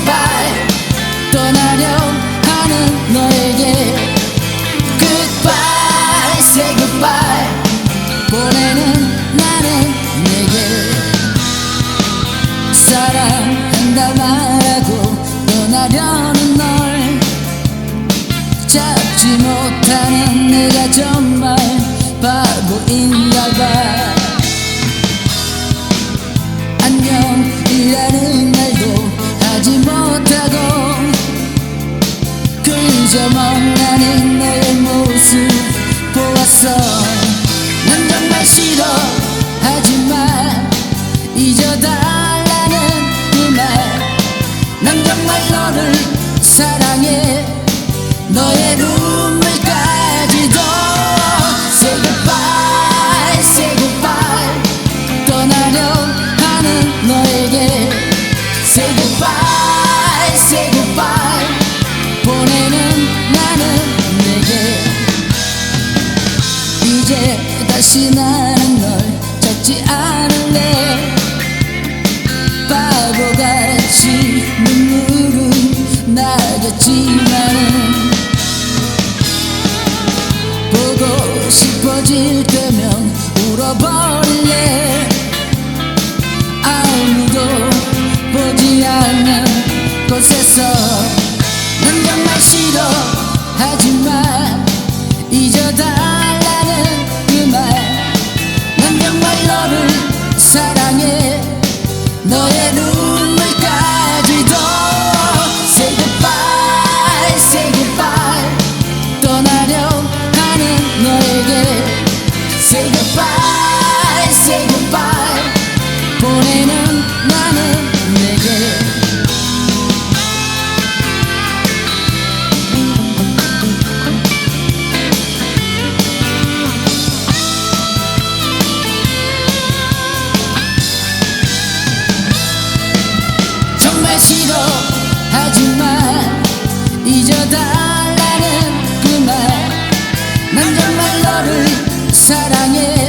goodbye 잊어달라는 그 말. 난 정말 너를 사랑해. 너의 눈물까지도 Say goodbye, say goodbye. 떠나려 하는 너에게. Say goodbye, say goodbye. 보내는 나는 내게. 이제 다시 나는 널 찾지 않을래 싶어질 때면 울어버릴래? 아무도 보지 않는 곳에서 싫어 하지만 잊어달라는 그 말 난 정말 너를 사랑해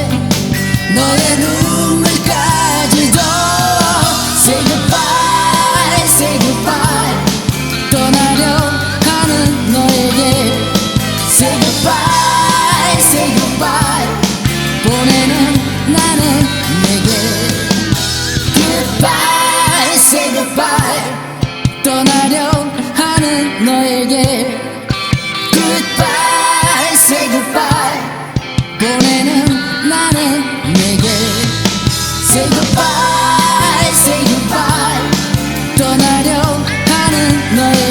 너에게 Goodbye, say goodbye 보내는 나는 내게 Say goodbye, say goodbye 떠나려 하는 너에